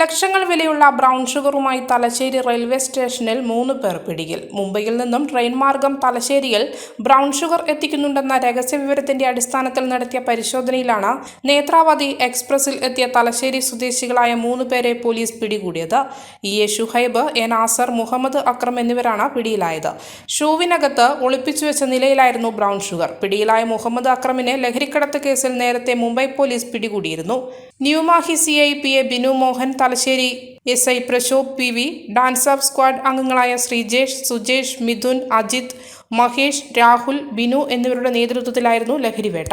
ലക്ഷങ്ങൾ വിലയുള്ള brown ഷുഗറുമായി Thalassery railway സ്റ്റേഷനിൽ മൂന്ന് പേർ പിടിയിൽ. മുംബൈയിൽ നിന്നും ട്രെയിൻ മാർഗം തലശ്ശേരിയിൽ ബ്രൗൺ ഷുഗർ എത്തിക്കുന്നുണ്ടെന്ന രഹസ്യവിവരത്തിന്റെ അടിസ്ഥാനത്തിൽ നടത്തിയ പരിശോധനയിലാണ് നേത്രാവതി എക്സ്പ്രസിൽ എത്തിയ തലശ്ശേരി സ്വദേശികളായ മൂന്ന് പേരെ പോലീസ് പിടികൂടിയത്. E A Shuhaib A Nasar Muhammad Akram എന്നിവരാണ് പിടിയിലായത്. ഷൂവിനകത്ത് ഒളിപ്പിച്ചു വെച്ച നിലയിലായിരുന്നു ബ്രൗൺ ഷുഗർ. പിടിയിലായ മുഹമ്മദ് അക്രമിനെ ലഹരിക്കടത്ത് കേസിൽ നേരത്തെ മുംബൈ പോലീസ് പിടികൂടിയിരുന്നു. New Mahe C I P A Binu Mohan Thalassery S I Prashobh P V DANSAF squad അംഗങ്ങളായ ശ്രീജേഷ് സുജേഷ് മിഥുൻ അജിത് മഹേഷ് രാഹുൽ ബിനു എന്നിവരുടെ നേതൃത്വത്തിലായിരുന്നു ലഹരിവേട്ട.